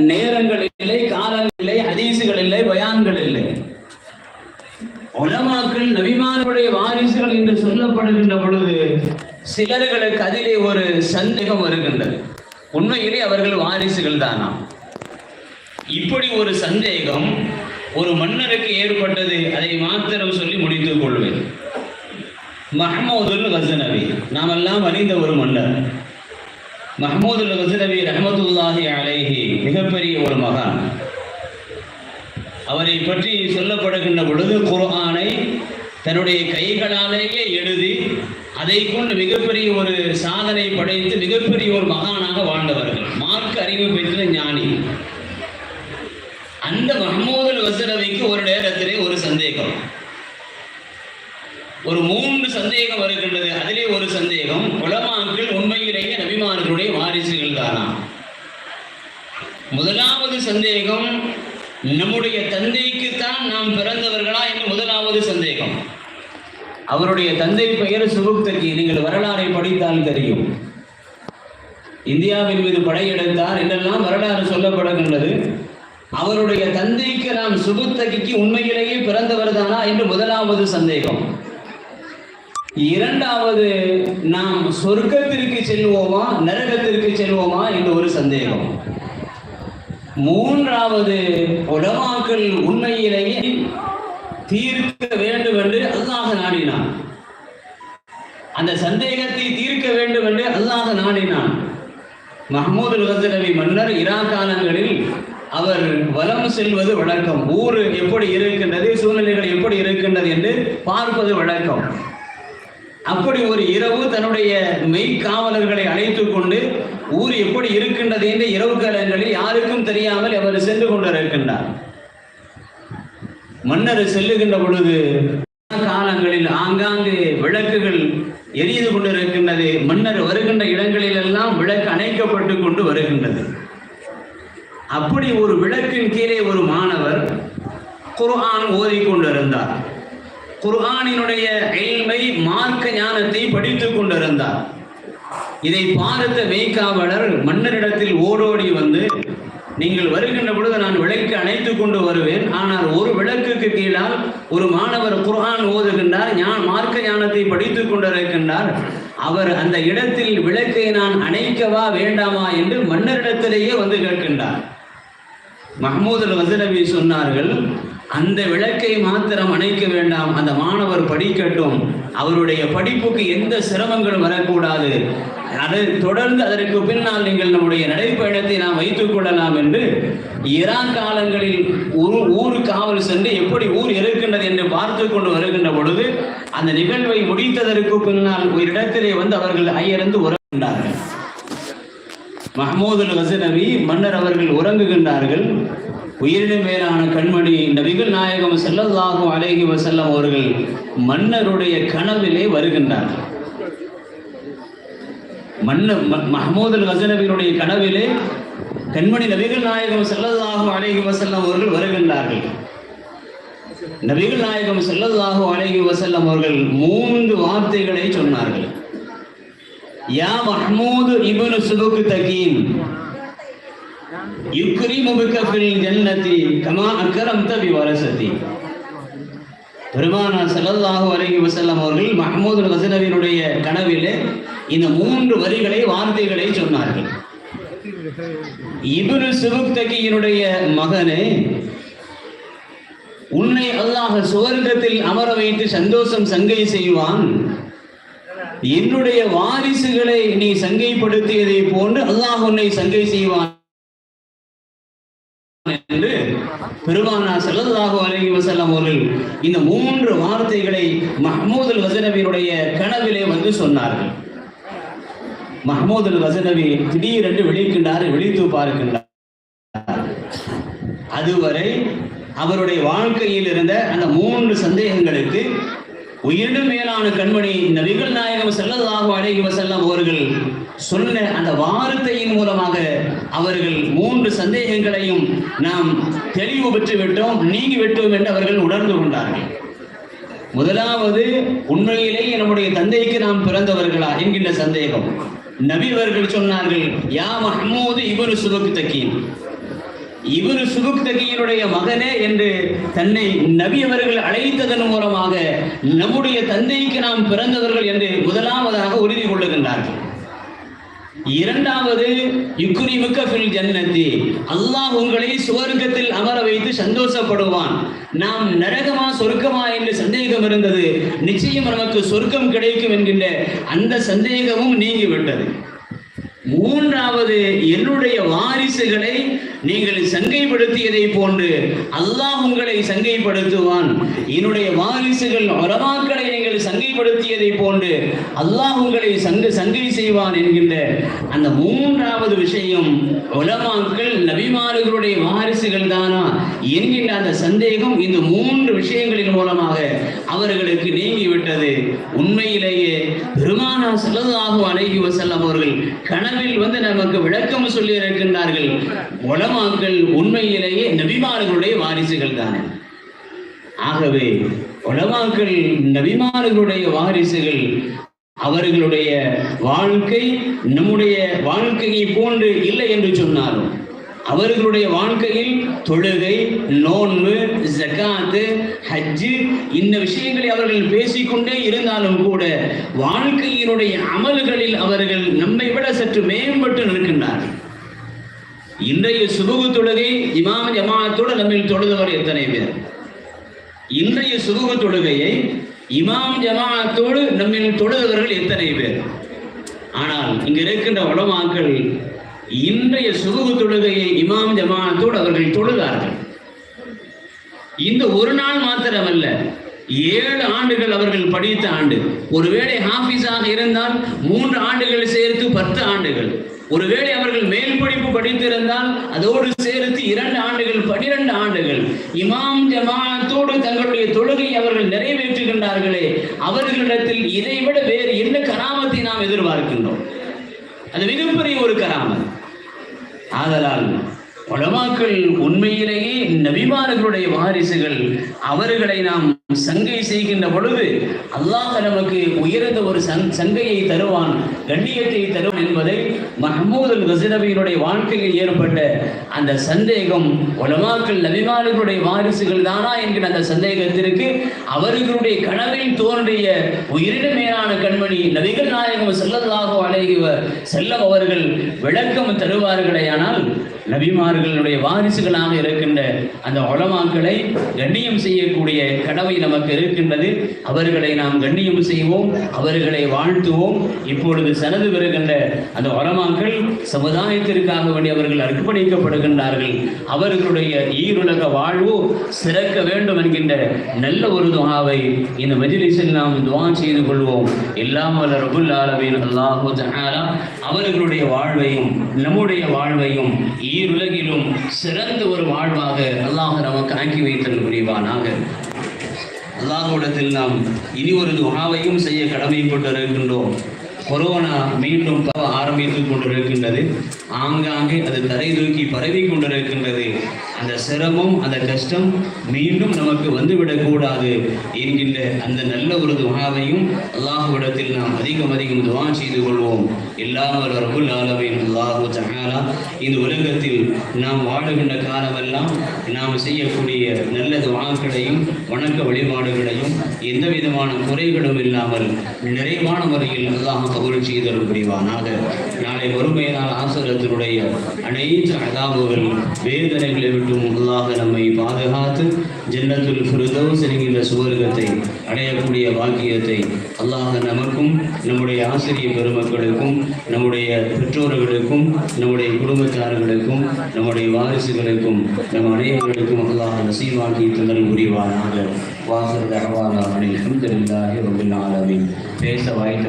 நேரங்கள் இல்லை காலங்கள் இல்லை ஹதீசுகள் இல்லை பயான்கள் இல்லை உலமாக்கள் நபிமானுடைய வாரிசுகள் என்று சொல்லப்படுகின்ற பொழுது சிலர்களுக்கு அதிலே ஒரு சந்தேகம் வருகின்றது. உண்மையிலே அவர்கள் வாரிசுகள் தானா? இப்படி ஒரு சந்தேகம் ஒரு மன்னருக்கு ஏற்பட்டது அதை மாத்திரம் சொல்லி முடித்துக் கொள்வேன். மஹமூதுல் கசனவி நாமெல்லாம் அறிந்த ஒரு மன்னர். மஹமூதுல் கசனவி ரஹமத்துல்லாஹி அலைஹி மிகப்பெரிய ஒரு மகான். அவரை பற்றி சொல்லப்படுகின்ற பொழுது குர்ஆனை தன்னுடைய கைகளாலேயே எழுதி அதை கொண்டு மிகப்பெரிய ஒரு சாதனை படைத்து மிகப்பெரிய ஒரு மகானாக வாழ்ந்தவர்கள். மார்க்க அறிவு பெற்ற ஞானி. அந்த மஹமூதுல் வசனவிக்கு ஒரு நேரத்திலே ஒரு சந்தேகம். ஒரு மூன்று சந்தேகம் வருகின்ற அதிலே ஒரு சந்தேகம் உலமாக்கள் உண்மையிலேயே நபிமார்களுடைய வாரிசுகள் தானா முதலாவது சந்தேகம் நம்முடைய தந்தைக்குத்தான் நாம் பிறந்தவர்களா என்று முதலாவது சந்தேகம். அவருடைய தந்தை பெயர் சுகுப்தகி நீங்கள் வரலாறை படித்தால் தெரியும். இந்தியாவின் மீது படையெடுத்தார் என்றெல்லாம் வரலாறு சொல்லப்படுகின்றது. அவருடைய தந்தைக்கு நாம் சுகுத்தகிக்கு உண்மையிலேயே பிறந்தவர் தானா என்று முதலாவது சந்தேகம். இரண்டாவது நாம் சொர்க்கத்திற்கு செல்வோமா நரகத்திற்கு செல்வோமா என்று ஒரு சந்தேகம். மூன்றாவது உலமாக்கள் உண்மையிலேயே தீர்க்க வேண்டும் என்று அல்லாஹ் நாடினான். அந்த சந்தேகத்தை தீர்க்க வேண்டும் என்று அல்லாஹ் நாடினான். மஹமூது கசரவி மன்னர் இரா காலங்களில் அவர் வலம் செல்வது வழக்கம். ஊர் எப்படி இருக்கின்றது சூழ்நிலைகள் எப்படி இருக்கின்றது என்று பார்ப்பது வழக்கம். அப்படி ஒரு இரவு தன்னுடைய மெய்க்காவலர்களை அழைத்து கொண்டு ஊர் எப்படி இருக்கின்றது என்று இரவு காலங்களில் யாருக்கும் தெரியாமல் அவர் சென்று கொண்டிருக்கின்றார் மன்னர் செல்லுகின்ற பொழுது காலங்களில் ஆங்காங்கு விளக்குகள் எரிந்து கொண்டிருக்கின்றது மன்னர் வருகின்ற இடங்களில் எல்லாம் விளக்கு அணைக்கப்பட்டு கொண்டு வருகின்றது. அப்படி ஒரு விளக்கின் கீழே ஒரு மாணவர் குர்ஆன் ஓதிக்கொண்டிருந்தார் குர்ஆனினுடைய எல்மை மார்க்க ஞானத்தை படித்துக் கொண்டிருந்தார். இதை பார்த்த மெய்க்காவலர் மன்னரிடத்தில் ஓடோடி வந்து நீங்கள் வருகின்ற பொழுது நான் விளக்கு அணைத்து கொண்டு வருவேன். ஆனால் ஒரு விளக்குக்கு கீழால் ஒரு மாணவர் குர்ஆன் ஓதுகின்றார் ஞான் மார்க்க ஞானத்தை படித்துக் கொண்டிருக்கின்றார். அவர் அந்த இடத்தில் விளக்கை நான் அணைக்கவா வேண்டாமா என்று மன்னரிடத்திலேயே வந்து கேட்கின்றார். மஹமூது வசனவி சொன்னார்கள் அந்த விளக்கை மாத்திரம் அணைக்க வேண்டாம். அந்த மாணவர் படிக்கட்டும். அவருடைய படிப்புக்கு எந்த சிரமங்களும் வரக்கூடாது. அதை தொடர்ந்து அதற்கு பின்னால் நீங்கள் நம்முடைய நடைப்பயணத்தை நாம் வைத்துக் கொள்ளலாம் என்று இரா காலங்களில் ஒரு ஊர் காவல் சென்று எப்படி ஊர் இருக்கின்றது என்று பார்த்து கொண்டு வருகின்ற பொழுது அந்த நிகழ்வை முடித்ததற்கு பின்னால் ஒரு இடத்திலே வந்து அவர்கள் ஐயர்ந்து உறங்குகின்றார்கள். மஹமூது கசனவி மன்னர் அவர்கள் உறங்குகின்றார்கள். உயிரின மேலான கண்மணி நபிகள் நாயகம் செல்லல்லாகும் அலேஹி வசல்லம் அவர்கள் மன்னருடைய கனவிலே வருகின்றார்கள் மன்னர் மஹமூது கசனவினுடைய கனவிலே கண்மணி நபிகள் நாயகம் செல்லல்லாகும் அலேஹி வசல்லம் அவர்கள் வருகின்றார்கள். நபிகள் நாயகம் செல்லல்லாகும் அலேஹி வசல்லம் அவர்கள் மூன்று வார்த்தைகளை சொன்னார்கள். யா மஹமூது இவனு சுதுக்கு தகீம். பெருமானா ஸல்லல்லாஹு அலைஹி வஸல்லம் அவர்கள் மஹமூது கஸனவினுடைய கனவிலே இந்த மூன்று வரிகளை வார்த்தைகளை சொன்னார்கள். இப்னு சுபுக் மகனே உன்னை அல்லாஹ் சுவர்க்கத்தில் அமர வைத்து சந்தோஷம் சங்கை செய்வான். என்னுடைய வாரிசுகளை நீ சங்கைப்படுத்தியதை போன்று அல்லாஹ் உன்னை சங்கை செய்வான். என்று பெருமானா செல்லதாக அழகி வசல்லம் அவர்கள் இந்த மூன்று வார்த்தைகளை மஹ்மூதுல் வஸனவியுடைய கனவிலே வந்து சொன்னார்கள். மஹ்மூதுல் வஸனவி திடீரென்று விழிக்கின்றார் விழித்து பார்க்கின்றார். அதுவரை அவருடைய வாழ்க்கையில் இருந்த அந்த மூன்று சந்தேகங்களுக்கு உயிரினும் மேலான கண்மணி நபிகள் நாயகம் செல்லதாக அழகி வசல்லம் அவர்கள் சொன்ன அந்த வார்த்தையின் மூலமாக அவர்கள் சந்தேகங்களையும் நாம் தெளிவு பெற்று விட்டோம் நீங்கி விட்டோம் என்று அவர்கள் உணர்ந்து கொண்டார்கள். முதலாவது உண்மையிலேயே நம்முடைய தந்தைக்கு நாம் பிறந்தவர்களா என்கின்ற சந்தேகம். நபிவர்கள் சொன்னார்கள் யா மஹ்மூது இவரு சுதுக்கு தக்கீன் இவரு சுகுப்தகியினுடைய மகனே என்று தன்னை நபி அவர்கள் அழைத்ததன் மூலமாக நம்முடைய தந்தைக்கு நாம் பிறந்தவர்கள் என்று முதலாவதாக உறுதி கொள்ளுகின்றார்கள். இரண்டாவது யுக்ரிமுக்க ஃபில் ஜன்னத்தி. அல்லாஹ் உங்களை சுவர்க்கத்தில் அமர வைத்து சந்தோஷப்படுவான். நாம் நரகமா சொர்க்கமா என்று சந்தேகம் இருந்தது. நிச்சயம் நமக்கு சொர்க்கம் கிடைக்கும் என்கின்ற அந்த சந்தேகமும் நீங்கிவிட்டது. மூன்றாவது என்னுடைய வாரிசுகளை நீங்கள் சங்கைப்படுத்தியதை போன்று அல்லாஹ் உங்களை சங்கைப்படுத்துவான். என்னுடைய வாரிசுகள் உலமாக்களை நீங்கள் சங்கைப்படுத்தியதை போன்று அல்லாஹ் உங்களை சங்க சங்கை செய்வான் என்கின்ற அந்த மூன்றாவது விஷயம் உலமாக்கள் நபிமாறுகளுடைய வாரிசுகள் தானா என்கின்ற அந்த சந்தேகம் இந்த மூன்று விஷயங்களின் மூலமாக அவர்களுக்கு நீங்கிவிட்டது. உண்மையிலேயே பெருமானா செல்லதாக அழகி வசல்லம் அவர்கள் கனவில் வந்து நமக்கு விளக்கம் சொல்லி இருக்கின்றார்கள். உலமாக்கள் உண்மையிலேயே நபிமாறுகளுடைய வாரிசுகள் தானே. ஆகவே உலமாக்கள் நபிமார்களுடைய வாரிசுகள் அவர்களுடைய வாழ்க்கை நம்முடைய வாழ்க்கையை போன்று இல்லை என்று சொன்னாலும் அவர்களுடைய வாழ்க்கையில் தொழுகை நோன்பு ஜகாத்து ஹஜ்ஜு இந்த விஷயங்களை அவர்கள் பேசிக்கொண்டே இருந்தாலும் கூட வாழ்க்கையினுடைய அமல்களில் அவர்கள் நம்மை விட சற்று மேம்பட்டு நிற்கின்றார்கள். இன்றைய சுபுகு தொழுகை இமாம் ஜமாத்தோடு நம்மில் தொழுதவர் எத்தனை பேர்? இன்றைய சுருக தொழுகையை இமாம் ஜமாத்தோடு நம்மில் தொழுகிறவர்கள் எத்தனை பேர்? ஆனால் இங்க இருக்கின்ற உலமாக்கள் இன்றைய சுருக தொழுகையை இமாம் ஜமாத்தோடு அவர்கள் தொழுதார்கள். இந்த ஒரு நாள் மாத்திரமல்ல ஏழு ஆண்டுகள் அவர்கள் படித்த ஆண்டு. ஒருவேளை ஹாஃபிஸாக இருந்தால் மூன்று ஆண்டுகள் சேர்த்து பத்து ஆண்டுகள். ஒருவேளை அவர்கள் மேல் படிப்பு படித்திருந்தால் அதோடு சேர்த்து இரண்டு ஆண்டுகள் பனிரெண்டு ஆண்டுகள் இமாம் ஜமாத்தோடு தங்களுடைய தொழுகை அவர்கள் நிறைவேற்றுகின்றார்களே அவர்களிடத்தில் இதைவிட வேறு என்ன கராமத்தை நாம் எதிர்பார்க்கின்றோம்? அது மிகப்பெரிய ஒரு கராமம். ஆதலால் உலமாக்கள் உண்மையிலேயே நபிமார்களுடைய வாரிசுகள் அவர்களை நாம் சங்கை செய்கின்ற பொழுது அல்லாஹ் நமக்கு உயர்ந்த ஒரு சங்கையை தருவான் கண்ணியத்தை தருவான் என்பதை மஹமூது கசிரபியினுடைய வாழ்க்கையில் ஏற்பட்ட அந்த சந்தேகம் உலமாக்கள் நபிமார்களுடைய வாரிசுகள் தானா என்கிற அந்த சந்தேகத்திற்கு அவர்களுடைய கனவில் தோன்றிய உயிரின மேலான கண்மணி நபிகள் நாயகம் செல்லதாக அழகிய செல்லம் அவர்கள் விளக்கம் தருவார்களே ஆனால் நபிமார்களுடைய வாரிசுகளாக இருக்கின்ற அந்த உலமாக்களை கண்ணியம் செய்யக்கூடிய கடவை நமக்கு இருக்கின்றது. அவர்களை நாம் கண்ணியம் செய்வோம் அவர்களை வாழ்த்துவோம். இப்பொழுது சனது பெறுகின்ற அந்த உலமாக்கள் சமுதாயத்திற்காக வேண்டி அவர்கள் அர்ப்பணிக்கப்படுகின்றார்கள். அவர்களுடைய ஈருலக வாழ்வு சிறக்க வேண்டும் என்கின்ற நல்ல ஒரு துவாவை இந்த மஜ்லிஸில் நாம் துவா செய்து கொள்வோம். எல்லாம் வல்ல ரபுல் ஆலமீன். அல்லாஹு அவர்களுடைய வாழ்வையும் நம்முடைய வாழ்வையும் ஈருலகிலும் சிறந்த ஒரு வாழ்வாக அல்லாஹ் நமக்கு ஆக்கி வைத்தல் புரிவானாக. அல்லாஹ்விடத்தில் நாம் இனி ஒரு துவாவையும் செய்ய கடமைப்பட்டிருக்கின்றோம். கொரோனா மீண்டும் ஆரம்பித்து ஆரம்பித்துக் கொண்டிருக்கின்றது. ஆங்காங்கே அது தரை தூக்கி பரவி கொண்டிருக்கின்றது. அந்த சிரமம் அந்த கஷ்டம் மீண்டும் நமக்கு வந்துவிடக்கூடாது என்கின்ற அந்த நல்ல ஒரு துவாவையும் அல்லாஹுவிடத்தில் நாம் அதிகம் அதிகம் துவா செய்து கொள்வோம். எல்லாம் வல்ல ரபுல் ஆலமீன். அல்லாஹு தஆலா இந்த உலகத்தில் நாம் வாழுகின்ற காலமெல்லாம் நாம் செய்யக்கூடிய நல்ல துவாக்களையும் வணக்க வழிபாடுகளையும் எந்த விதமான குறைகளும் இல்லாமல் நிறைவான முறையில் அல்லாஹ் கபூல் செய்தல் புரிவானாக. நாளை வறுமை நாள் ஆசிரத்தினுடைய அனைத்து அதாபுகள் வேதனைகளை விட்டும் அல்லாஹ் நம்மை பாதுகாத்து ஜன்னத்துல் ஃபிர்தௌஸ் என்கின்ற சுவர்க்கத்தை அடையக்கூடிய பாக்கியத்தை அல்லாஹ் நமக்கும் நம்முடைய ஆசிரியர் பெருமக்களுக்கும் நம்முடைய பெற்றோர்களுக்கும் நம்முடைய குடும்பத்தார்களுக்கும் நம்முடைய வாரிசுகளுக்கும் நம் அனைவர்களுக்கும் அல்லாஹ் நசீவாக்கி தந்தல் புரிவானாக. வாசல் தகவான அல்ஹம்துலில்லாஹி ரபில் ஆலமீன். பேச வாய்த்த